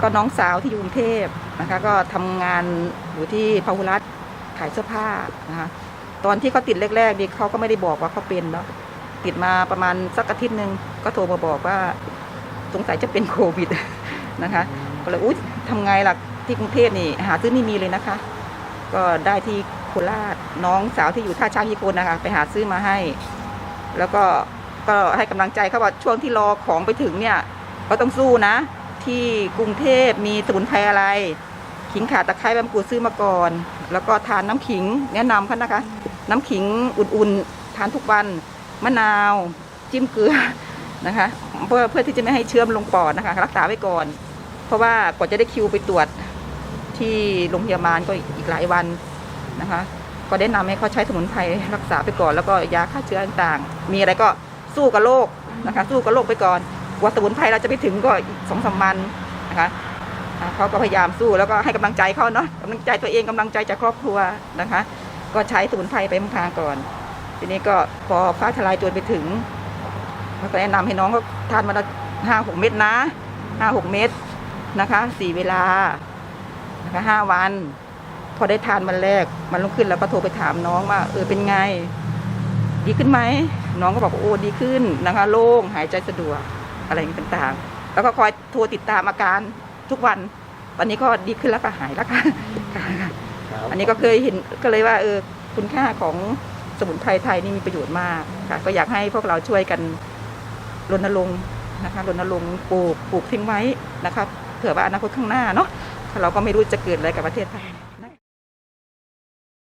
ก็น้องสาวที่อยู่กรุงเทพนะคะก็ทำงานอยู่ที่พหุรัตขายเสื้อผ้านะคะตอนที่เขาติดแรกๆนี่เขาก็ไม่ได้บอกว่าเขาเป็นเนาะติดมาประมาณสักอาทิตย์หนึ่งก็โทรมาบอกว่าสงสัยจะเป็นโควิดนะคะก็เลยอุ้ยทำไงล่ะที่กรุงเทพนี่หาซื้อไม่มีเลยนะคะ ก็ได้ที่โคราชน้องสาวที่อยู่ท่าช้างยีโคนนะคะ ไปหาซื้อมาให้ แล้วก็ก็ให้กำลังใจเขาว่าช่วงที่รอของไปถึงเนี่ย ก็ต้องสู้นะ ที่กรุงเทพมีสมุนไพรอะไร ขิงข่าตะไคร้ใบมะกรูดซื้อมาก่อน แล้วก็ทานน้ำขิงแนะนำเขานะคะ น้ำขิงอุ่นๆ ทานทุกวันมะนาวจิ้มเกลือนะคะ เพื่อเพื่อที่จะไม่ให้เชื้อมลงปอดนะคะ รักษาไว้ก่อน เพราะว่ากว่าจะได้คิวไปตรวจที่โรงพยาบาลก็อีกหลายวันนะคะ ก็แนะนำให้เขาใช้สมุนไพรรักษาไปก่อน แล้วก็ยาฆ่าเชื้อต่างๆ มีอะไรก็สู้กับโรคนะคะ สู้กับโรคไปก่อน กว่าสมุนไพรเราจะไปถึงก็อีกสองสามวันนะคะเขาก็พยายามสู้แล้วก็ให้กำลังใจเขาเนาะกำลังใจตัวเองกำลังใจจากครอบครัวนะคะ ก็ใช้สมุนไพรไปพางก่อน ทีนี้ก็พอฟ้าทลายโจรไปถึงเขาก็แนะนำให้น้องเขาทานมาละห้าหกเม็ดนะห้าหกเม็ดนะคะสี่เวลานะคะห้าวัน พอได้ทานวันแรกมันลุกขึ้นแล้วก็โทรไปถามน้องว่าเออเป็นไง ดีขึ้นไหม น้องก็บอกโอ้ดีขึ้นนะคะ โล่งหายใจสะดวก อะไรอย่างนี้ต่างๆ แล้วก็คอยโทรติดตามอาการทุกวันตอนนี้ก็ดีขึ้นแล้วก็หายแล้วค่ะอันนี้ก็เคยเห็นก็เลยว่าเออคุณค่าของสมุนไพรไทยนี่มีประโยชน์มากค่ะ ก็อยากให้พวกเราช่วยกันรณรงค์นะคะรณรงค์ปลูกปลูกทิ้งไว้นะคะเผื่อว่าอนาคตข้างหน้าเนาะเราก็ไม่รู้จะเกิดอะไรกับประเทศไทย